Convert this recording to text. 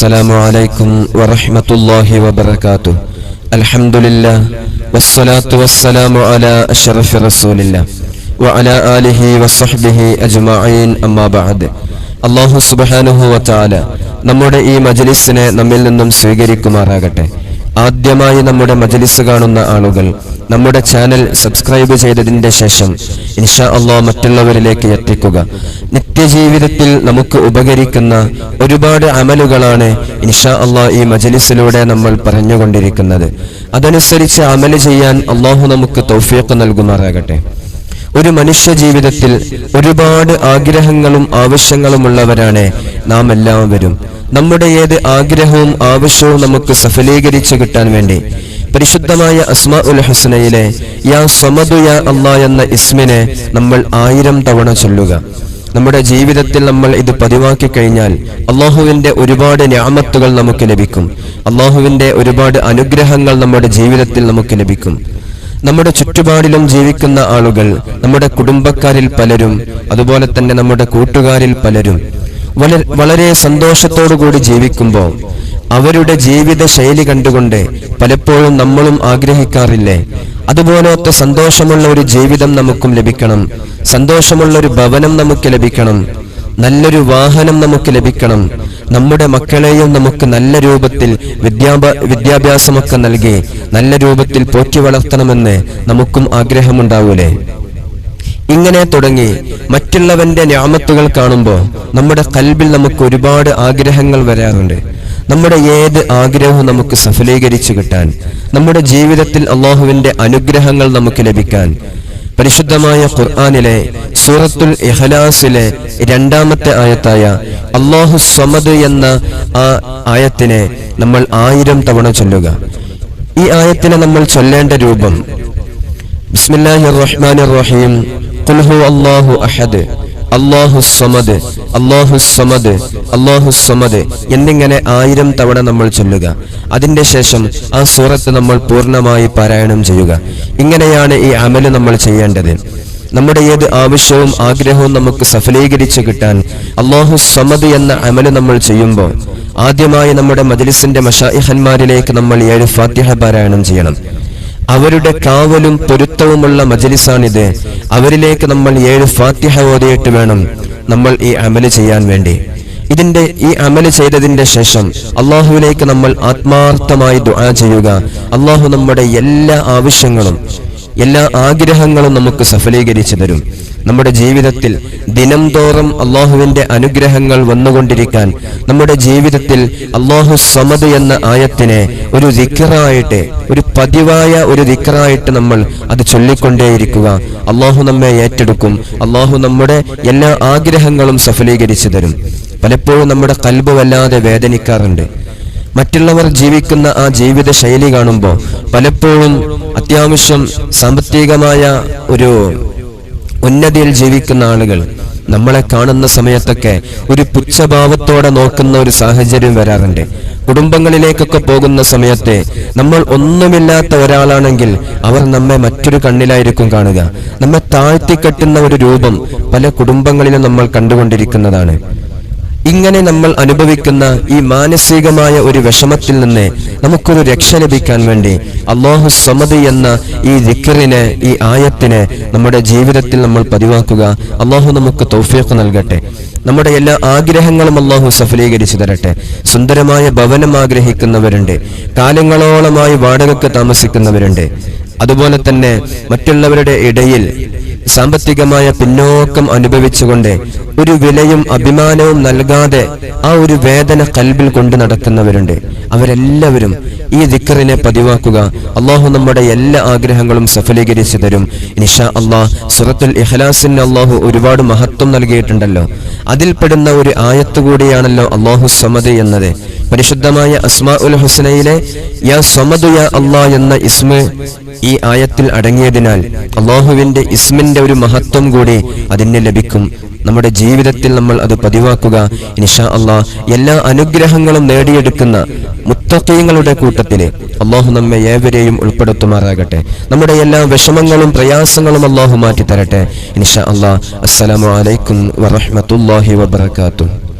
السلام عليكم ورحمة الله وبركاته الحمد لله والصلاة والسلام على أشرف رسول الله وعلى آله وصحبه أجمعين أما بعد അള്ളാഹു സുബാനുഹു വത്താല നമ്മുടെ ഈ മജലിസിനെ നമ്മിൽ നിന്നും സ്വീകരിക്കുമാറാകട്ടെ ആദ്യമായി നമ്മുടെ മജലിസ് കാണുന്ന ആളുകൾ നമ്മുടെ ചാനൽ സബ്സ്ക്രൈബ് ചെയ്തതിന്റെ ശേഷം ഇൻഷാ അള്ളാ മറ്റുള്ളവരിലേക്ക് എത്തിക്കുക. നിത്യജീവിതത്തിൽ നമുക്ക് ഉപകരിക്കുന്ന ഒരുപാട് അമലുകളാണ് ഇൻഷാ അള്ളാ ഈ മജലിസിലൂടെ നമ്മൾ പറഞ്ഞുകൊണ്ടിരിക്കുന്നത്. അതനുസരിച്ച് അമൽ ചെയ്യാൻ അള്ളാഹു നമുക്ക് തൗഫീഖ് നൽകുമാറാകട്ടെ. ഒരു മനുഷ്യ ജീവിതത്തിൽ ഒരുപാട് ആഗ്രഹങ്ങളും ആവശ്യങ്ങളുമുള്ളവരാണ് നാം എല്ലാവരും നമ്മുടെ ഏത് ആഗ്രഹവും ആവശ്യവും നമുക്ക് സഫലീകരിച്ചു കിട്ടാൻ വേണ്ടി. പരിശുദ്ധമായ അസ്മാ ഉൽ ഹുസ്നയിലെ യാ സമതു യാ അല്ല എന്ന ഇസ്മിനെ നമ്മൾ ആയിരം തവണ ചൊല്ലുക. നമ്മുടെ ജീവിതത്തിൽ നമ്മൾ ഇത് പതിവാക്കി കഴിഞ്ഞാൽ അള്ളാഹുവിന്റെ ഒരുപാട് ഞാമത്തുകൾ നമുക്ക് ലഭിക്കും. അള്ളാഹുവിന്റെ ഒരുപാട് അനുഗ്രഹങ്ങൾ നമ്മുടെ ജീവിതത്തിൽ നമുക്ക് ലഭിക്കും. നമ്മുടെ ചുറ്റുപാടിലും ജീവിക്കുന്ന ആളുകൾ നമ്മുടെ കുടുംബക്കാരിൽ പലരും അതുപോലെ തന്നെ നമ്മുടെ കൂട്ടുകാരിൽ പലരും വളരെ സന്തോഷത്തോടുകൂടി ജീവിക്കുമ്പോൾ അവരുടെ ജീവിത ശൈലി കണ്ടുകൊണ്ട് പലപ്പോഴും നമ്മളും ആഗ്രഹിക്കാറില്ലേ? അതുപോലത്തെ സന്തോഷമുള്ള ഒരു ജീവിതം നമുക്കും ലഭിക്കണം. സന്തോഷമുള്ള ഒരു ഭവനം നമുക്ക് ലഭിക്കണം. നല്ലൊരു വാഹനം നമുക്ക് ലഭിക്കണം. നമ്മുടെ മക്കളെയും നമുക്ക് നല്ല രൂപത്തിൽ വിദ്യാഭ വിദ്യാഭ്യാസമൊക്കെ നൽകി നല്ല രൂപത്തിൽ പോറ്റി വളർത്തണമെന്ന് നമുക്കും ആഗ്രഹമുണ്ടാവൂലേ? ഇങ്ങനെ തുടങ്ങി മറ്റുള്ളവന്റെ ഞാമത്തുകൾ കാണുമ്പോൾ നമ്മുടെ കൽബിൽ നമുക്ക് ഒരുപാട് ആഗ്രഹങ്ങൾ വരാറുണ്ട്. നമ്മുടെ ഏത് ആഗ്രഹവും നമുക്ക് സഫലീകരിച്ചു കിട്ടാൻ നമ്മുടെ ജീവിതത്തിൽ അള്ളാഹുവിന്റെ അനുഗ്രഹങ്ങൾ നമുക്ക് ലഭിക്കാൻ പരിശുദ്ധമായ ഖുർആാനിലെ സൂറത്തുൽ ഇഖ്ലാസിലെ രണ്ടാമത്തെ ആയത്തായ അള്ളാഹു സമദ് എന്ന ആ ആയത്തിനെ നമ്മൾ ആയിരം തവണ ചൊല്ലുക. ഈ ആയത്തിനെ നമ്മൾ ചൊല്ലേണ്ട രൂപം ബിസ്മില്ലാഹിർ റഹ്മാനിർ റഹീം അഹദ് എന്നിങ്ങനെ ആയിരം തവണ നമ്മൾ ചൊല്ലുക. അതിന്റെ ശേഷം ആ സൂറത്ത് നമ്മൾ പൂർണമായി പാരായണം ചെയ്യുക. ഇങ്ങനെയാണ് ഈ അമൽ നമ്മൾ ചെയ്യേണ്ടത്. നമ്മുടെ ഏത് ആവശ്യവും ആഗ്രഹവും നമുക്ക് സഫലീകരിച്ച് കിട്ടാൻ അള്ളാഹു സമദ് എന്ന അമൽ നമ്മൾ ചെയ്യുമ്പോൾ ആദ്യമായി നമ്മുടെ മജലിസിന്റെ മഷാഹന്മാരിലേക്ക് നമ്മൾ ഏഴ് ഫാത്തിഹ പാരായണം ചെയ്യണം. അവരുടെ കാവലും പൊരുത്തവുമുള്ള മജലിസാണിത്. അവരിലേക്ക് നമ്മൾ ഏഴ് ഫാത്തിഹ ഓതിയിട്ട് വേണം നമ്മൾ ഈ അമൽ ചെയ്യാൻ വേണ്ടി. ഇതിന്റെ ഈ അമൽ ചെയ്തതിന്റെ ശേഷം അള്ളാഹുവിലേക്ക് നമ്മൾ ആത്മാർത്ഥമായി ദുആ ചെയ്യുക. അള്ളാഹു നമ്മുടെ എല്ലാ ആവശ്യങ്ങളും എല്ലാ ആഗ്രഹങ്ങളും നമുക്ക് സഫലീകരിച്ചു തരും. നമ്മുടെ ജീവിതത്തിൽ ദിനംതോറും അള്ളാഹുവിന്റെ അനുഗ്രഹങ്ങൾ വന്നുകൊണ്ടിരിക്കാൻ നമ്മുടെ ജീവിതത്തിൽ അള്ളാഹു സമത് എന്ന ആയത്തിനെ ഒരു ദിക്കറായിട്ട് ഒരു പതിവായ ഒരു ദിക്കറായിട്ട് നമ്മൾ അത് ചൊല്ലിക്കൊണ്ടേയിരിക്കുക. അള്ളാഹു നമ്മെ ഏറ്റെടുക്കും. അള്ളാഹു നമ്മുടെ എല്ലാ ആഗ്രഹങ്ങളും സഫലീകരിച്ചു തരും. പലപ്പോഴും നമ്മുടെ കൽബ് വല്ലാതെ വേദനിക്കാറുണ്ട്. മറ്റുള്ളവർ ജീവിക്കുന്ന ആ ജീവിത ശൈലി കാണുമ്പോൾ പലപ്പോഴും അത്യാവശ്യം സാമ്പത്തികമായ ഒരു ഉന്നതിയിൽ ജീവിക്കുന്ന ആളുകൾ നമ്മളെ കാണുന്ന സമയത്തൊക്കെ ഒരു പുച്ഛഭാവത്തോടെ നോക്കുന്ന ഒരു സാഹചര്യം വരാറുണ്ട്. കുടുംബങ്ങളിലേക്കൊക്കെ പോകുന്ന സമയത്ത് നമ്മൾ ഒന്നുമില്ലാത്ത ഒരാളാണെങ്കിൽ അവർ നമ്മെ മറ്റൊരു കണ്ണിലായിരിക്കും കാണുക. നമ്മെ താഴ്ത്തിക്കെട്ടുന്ന ഒരു രൂപം പല കുടുംബങ്ങളിലും നമ്മൾ കണ്ടുകൊണ്ടിരിക്കുന്നതാണ്. ഇങ്ങനെ നമ്മൾ അനുഭവിക്കുന്ന ഈ മാനസികമായ ഒരു വിഷമത്തിൽ നിന്ന് നമുക്കൊരു രക്ഷ ലഭിക്കാൻ വേണ്ടി അള്ളാഹു സമതി എന്ന ഈ ദിക്കറിനെ ഈ ആയത്തിനെ നമ്മുടെ ജീവിതത്തിൽ നമ്മൾ പതിവാക്കുക. അള്ളാഹു നമുക്ക് തൗഫീഖ് നൽകട്ടെ. നമ്മുടെ എല്ലാ ആഗ്രഹങ്ങളും അള്ളാഹു സഫലീകരിച്ചു തരട്ടെ. സുന്ദരമായ ഭവനം ആഗ്രഹിക്കുന്നവരുണ്ട്. കാലങ്ങളോളമായി വാടകയ്ക്ക് താമസിക്കുന്നവരുണ്ട്. അതുപോലെ തന്നെ മറ്റുള്ളവരുടെ ഇടയിൽ സാമ്പത്തികമായ പിന്നോക്കം അനുഭവിച്ചുകൊണ്ട് ഒരു വിലയും അഭിമാനവും നൽകാതെ ആ ഒരു വേദന കൽബിൽ കൊണ്ടു നടക്കുന്നവരുണ്ട്. അവരെല്ലാവരും ഈ ദിക്കറിനെ പതിവാക്കുക. അള്ളാഹു നമ്മുടെ എല്ലാ ആഗ്രഹങ്ങളും സഫലീകരിച്ചു തരും. നിഷ അള്ളാഹ് സുറത്തുൽ ഇഹ്ലാസിന് അള്ളാഹു ഒരുപാട് മഹത്വം നൽകിയിട്ടുണ്ടല്ലോ. അതിൽപ്പെടുന്ന ഒരു ആയത്ത് കൂടിയാണല്ലോ അള്ളാഹു സമദ് എന്നത്. പരിശുദ്ധമായ അസ്മാ ഉൽ ഹുസനയിലെ യാ സമദു യാ അള്ളാ എന്ന ഇസ്മ ഈ ആയത്തിൽ അടങ്ങിയതിനാൽ അള്ളാഹുവിന്റെ ഇസ്മിന്റെ ഒരു മഹത്വം കൂടി അതിന് ലഭിക്കും. നമ്മുടെ ജീവിതത്തിൽ നമ്മൾ അത് പതിവാക്കുക. ഇൻഷാ അള്ളാഹ് എല്ലാ അനുഗ്രഹങ്ങളും നേടിയെടുക്കുന്ന മുത്തക്കീങ്ങളുടെ കൂട്ടത്തിലെ അള്ളാഹു നമ്മെ ഏവരെയും ഉൾപ്പെടുത്തുമാറാകട്ടെ. നമ്മുടെ എല്ലാ വിഷമങ്ങളും പ്രയാസങ്ങളും അള്ളാഹു മാറ്റി തരട്ടെ ഇൻഷാ അള്ളാഹ് അസ്സലാമലൈക്കും വറഹ്മത്തുള്ളാഹി വബറകാതുഹു.